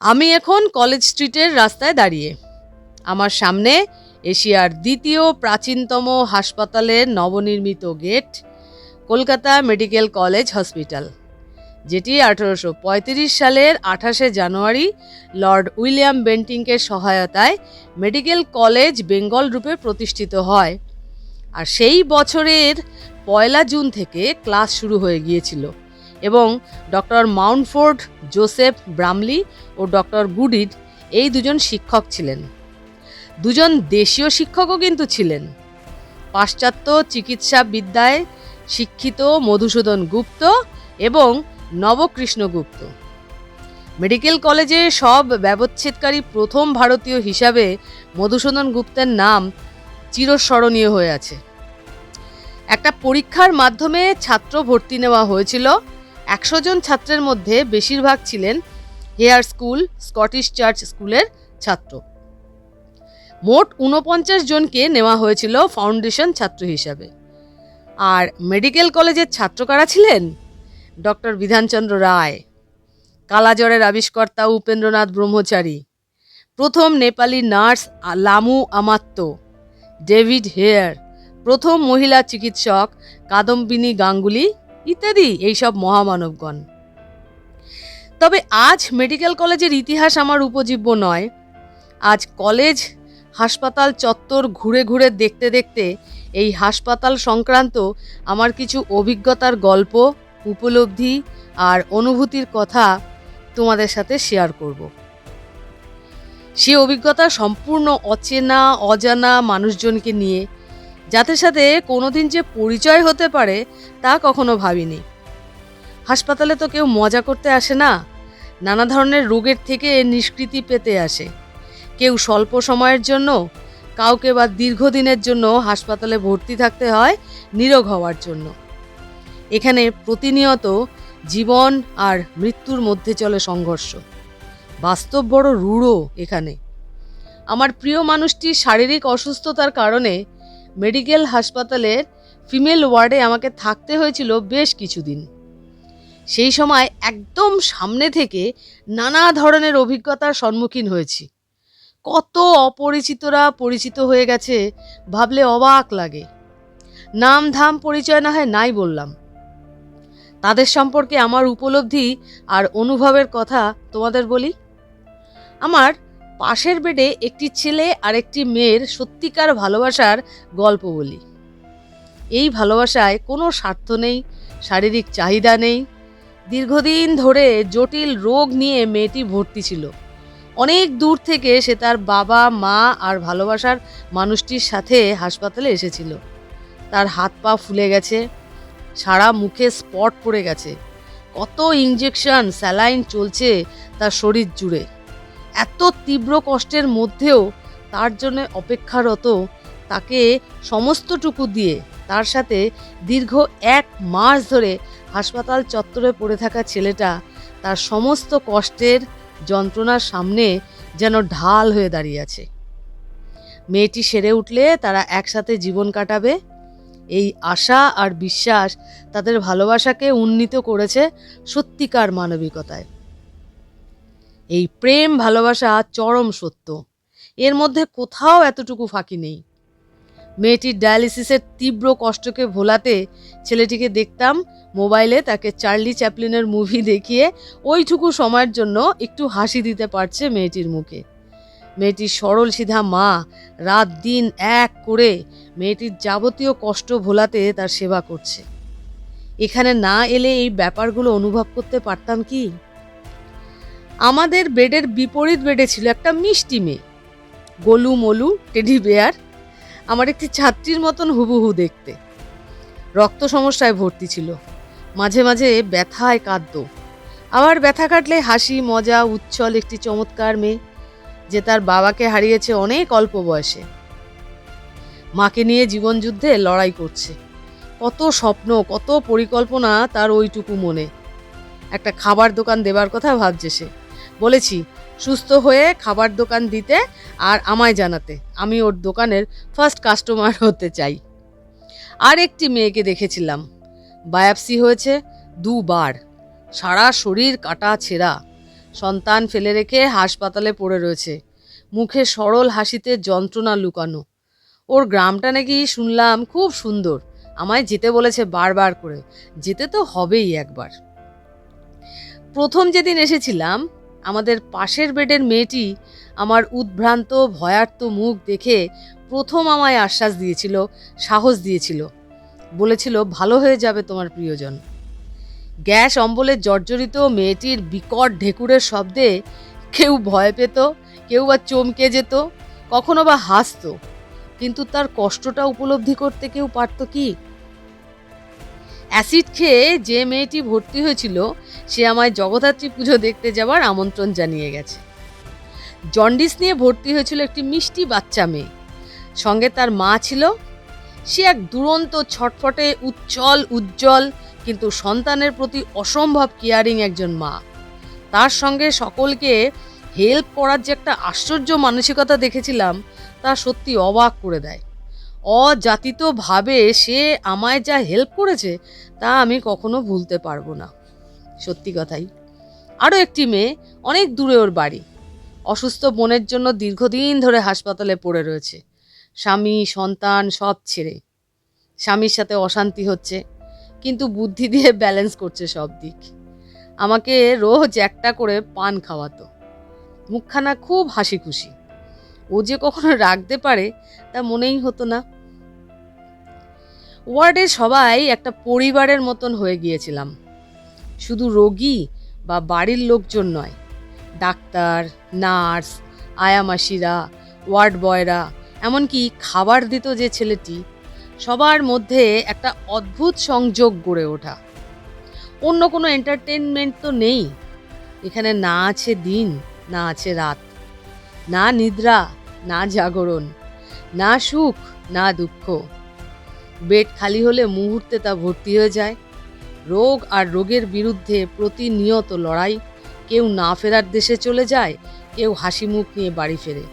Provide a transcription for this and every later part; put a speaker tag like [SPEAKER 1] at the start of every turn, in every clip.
[SPEAKER 1] আমি এখন কলেজ স্ট্রিটের রাস্তায় দাঁড়িয়ে। আমার সামনে এশিয়ার দ্বিতীয় প্রাচীনতম হাসপাতালের নবনির্মিত gate, Kolkata medical college hospital, যেটি আঠারোশো পঁয়ত্রিশ সালের আঠাশে জানুয়ারি লর্ড উইলিয়াম বেন্টিংকের সহায়তায় মেডিকেল কলেজ বেঙ্গল রূপে প্রতিষ্ঠিত হয়। আর সেই বছরের পয়লা জুন থেকে ক্লাস শুরু হয়ে গিয়েছিল। এবং ডক্টর মাউন্টফোর্ড জোসেফ ব্রামলি ও ডক্টর গুডিড এই দুজন শিক্ষক ছিলেন। দুজন দেশীয় শিক্ষকও কিন্তু ছিলেন। পাশ্চাত্য চিকিৎসা বিদ্যায় শিক্ষিত মধুসূদন গুপ্ত এবং নবকৃষ্ণ গুপ্ত। মেডিকেল কলেজে সব ব্যবচ্ছেদকারী প্রথম ভারতীয় হিসাবে মধুসূদন গুপ্তের নাম চিরস্মরণীয় হয়ে আছে। একটা পরীক্ষার মাধ্যমে ছাত্র ভর্তি নেওয়া হয়েছিল একশো জন ছাত্রের মধ্যে বেশিরভাগ ছিলেন হেয়ার স্কুল, স্কটিশ চার্চ স্কুলের ছাত্র। মোট ঊনপঞ্চাশ জনকে নেওয়া হয়েছিল ফাউন্ডেশন ছাত্র হিসাবে। আর মেডিকেল কলেজের ছাত্র কারা ছিলেন? ডক্টর বিধানচন্দ্র রায়, কালাজ্বরের আবিষ্কর্তা উপেন্দ্রনাথ ব্রহ্মচারী, প্রথম Nepali nurse Lamu Amatya David Hare, প্রথম মহিলা চিকিৎসক কাদম্বিনী গাঙ্গুলি ইত্যাদি, এইসব মহামানবগণ। তবে আজ মেডিকেল কলেজের ইতিহাস আমার উপজীব্য নয়। আজ কলেজ, হাসপাতাল চত্বর ঘুরে ঘুরে দেখতে দেখতে এই হাসপাতাল সংক্রান্ত আমার কিছু অভিজ্ঞতার গল্প, উপলব্ধি আর অনুভূতির কথা তোমাদের সাথে শেয়ার করব। সে অভিজ্ঞতা সম্পূর্ণ অচেনা, অজানা মানুষজনকে নিয়ে যাদের সাথে কোনোদিন যে পরিচয় হতে পারে তা কখনো ভাবিনি। হাসপাতালে তো কেউ মজা করতে আসে না। নানা ধরনের রোগের থেকে নিষ্কৃতি পেতে আসে। কেউ স্বল্প সময়ের জন্য, কাউকে বা দীর্ঘদিনের জন্য হাসপাতালে ভর্তি থাকতে হয় নিরোগ হওয়ার জন্য। এখানে প্রতিনিয়ত জীবন আর মৃত্যুর মধ্যে চলে সংঘর্ষ। বাস্তব বড় রূঢ় এখানে। আমার প্রিয় মানুষটি শারীরিক অসুস্থতার কারণে মেডিকেল হাসপাতালের ফিমেল ওয়ার্ডে আমাকে থাকতে হয়েছিল বেশ কিছুদিন। সেই সময় একদম সামনে থেকে নানা ধরনের অভিজ্ঞতার সম্মুখীন হয়েছি। কত অপরিচিতরা পরিচিত হয়ে গেছে ভাবলে অবাক লাগে। নাম ধাম পরিচয় না হয় নাই বললাম। তাদের সম্পর্কে আমার উপলব্ধি আর অনুভবের কথা তোমাদের বলি? আমার পাশের বেডে একটি ছেলে আর একটি মেয়ের সত্যিকার ভালোবাসার গল্প বলি। এই ভালোবাসায় কোনো স্বার্থ নেই, শারীরিক চাহিদা নেই। দীর্ঘদিন ধরে জটিল রোগ নিয়ে মেয়েটি ভর্তি ছিল। অনেক দূর থেকে সে তার বাবা, মা আর ভালোবাসার মানুষটির সাথে হাসপাতালে এসেছিল। তার হাত পা ফুলে গেছে, সারা মুখে স্পট পড়ে গেছে। কত ইঞ্জেকশন স্যালাইন চলছে তার শরীর জুড়ে। এত তীব্র কষ্টের মধ্যেও তার জন্য অপেক্ষারত, তাকে সমস্তটুকু দিয়ে তার সাথে দীর্ঘ এক মাস ধরে হাসপাতাল চত্বরে পড়ে থাকা ছেলেটা তার সমস্ত কষ্টের যন্ত্রণার সামনে যেন ঢাল হয়ে দাঁড়িয়ে আছে। মেয়েটি সেরে উঠলে তারা একসাথে জীবন কাটাবে। এই আশা আর বিশ্বাস তাদের ভালোবাসাকে উন্নীত করেছে সত্যিকার মানবিকতায়। এই প্রেম, ভালোবাসা চরম সত্য। এর মধ্যে কোথাও এতটুকু ফাঁকি নেই। মেয়েটির ডায়ালিসিসের তীব্র কষ্টকে ভোলাতে ছেলেটিকে দেখতাম মোবাইলে তাকে চার্লি চ্যাপলিনের মুভি দেখিয়ে ওইটুকু সময়ের জন্য একটু হাসি দিতে পারছে মেয়েটির মুখে। মেয়েটির সরল সিধা মা রাত দিন এক করে মেয়েটির যাবতীয় কষ্ট ভোলাতে তার সেবা করছে। এখানে না এলে এই ব্যাপারগুলো অনুভব করতে পারতাম কি? আমাদের বেডের বিপরীত বেডে ছিল একটা মিষ্টি মেয়ে। গোলু মলু, টেডি বেয়ার, আমার একটি ছাত্রীর মতন হুবহু দেখতে। রক্ত সমস্যায় ভর্তি ছিল। মাঝে মাঝে ব্যথায় কাঁদত। আবার ব্যথা কাটলে হাসি, মজা, উচ্ছল একটি চমৎকার মেয়ে, যে তার বাবাকে হারিয়েছে অনেক অল্প বয়সে। মাকে নিয়ে জীবনযুদ্ধে লড়াই করছে। কত স্বপ্ন, কত পরিকল্পনা তার ওইটুকু মনে। একটা খাবার দোকান দেবার কথা ভাবছে সে। বলেছি, সুস্থ হয়ে খাবার দোকান দিতে আর আমায় জানাতে। আমি ওর দোকানের ফার্স্ট কাস্টমার হতে চাই। আর একটি মেয়েকে দেখেছিলাম। বায়াপসি হয়েছে দুবার। সারা শরীর কাটা ছেঁড়া। সন্তান ফেলে রেখে হাসপাতালে পড়ে রয়েছে। মুখে সরল হাসিতে যন্ত্রণা লুকানো। ওর গ্রামটা নাকি শুনলাম খুব সুন্দর। আমায় যেতে বলেছে বারবার করে। যেতে তো হবেই একবার। প্রথম যেদিন এসেছিলাম আমাদের পাশের বেডের মেয়েটি আমার উদ্ভ্রান্ত, ভয়ার্ত মুখ দেখে প্রথম আমায় আশ্বাস দিয়েছিল, সাহস দিয়েছিল। বলেছিল, ভালো হয়ে যাবে তোমার প্রিয়জন। গ্যাস অম্বলে জর্জরিত মেয়েটির বিকট ঢেকুরের শব্দে কেউ ভয় পেত, কেউ বা চমকে যেত, কখনো বা হাসতো, কিন্তু তার কষ্টটা উপলব্ধি করতে কেউ পারত কি? অ্যাসিড খেয়ে যে মেয়েটি ভর্তি হয়েছিল সে আমায় জগদ্ধাত্রী পুজো দেখতে যাওয়ার আমন্ত্রণ জানিয়ে গেছে। জন্ডিস নিয়ে ভর্তি হয়েছিল একটি মিষ্টি বাচ্চা মেয়ে। সঙ্গে তার মা ছিল। সে এক দুরন্ত, ছটফটে উজ্জ্বল উজ্জ্বল, কিন্তু সন্তানের প্রতি অসম্ভব কেয়ারিং একজন মা। তার সঙ্গে সকলকে হেল্প করার যে একটা আশ্চর্য মানসিকতা দেখেছিলাম, তা সত্যি অবাক করে দেয়। অজাতিতভাবে সে আমায় যা হেল্প করেছে, তা আমি কখনো ভুলতে পারব না। সত্যি কথাই। আরও একটি মেয়ে অনেক দূরে ওর বাড়ি। অসুস্থ বোনের জন্য দীর্ঘদিন ধরে হাসপাতালে পড়ে রয়েছে। স্বামী, সন্তান সব ছেড়ে। স্বামীর সাথে অশান্তি হচ্ছে, কিন্তু বুদ্ধি দিয়ে ব্যালেন্স করছে সব দিক। আমাকে রোজ একটা করে পান খাওয়াতো। মুখখানা খুব হাসি খুশি ও যে কখনো রাখতে পারে তা মনেই হতো না। ওয়ার্ডে সবাই একটা পরিবারের মতন হয়ে গিয়েছিলাম। শুধু রোগী বা বাড়ির লোকজন নয়। ডাক্তার, নার্স, আয়ামাসিরা, ওয়ার্ড বয়রা, এমনকি খাবার দিত যে ছেলেটি, সবার মধ্যে একটা অদ্ভুত সংযোগ গড়ে ওঠা। অন্য কোনো এন্টারটেনমেন্ট তো নেই। এখানে না আছে দিন, না আছে রাত। না নিদ্রা, না জাগরণ, না সুখ, না দুঃখ। বেড খালি হলে মুহূর্তে তা ভর্তি হয়ে যায়। রোগ আর রোগের বিরুদ্ধে প্রতিনিয়ত লড়াই। কেউ না ফেরার দেশে চলে যায়, কেউ হাসি মুখ নিয়ে বাড়ি ফেরে।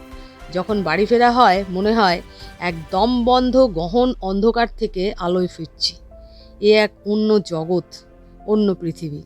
[SPEAKER 1] যখন বাড়ি ফেরা হয়, মনে হয় এক দমবন্ধ গহন অন্ধকার থেকে আলোয় ফিরছি। এ এক অন্য জগৎ, অন্য পৃথিবী।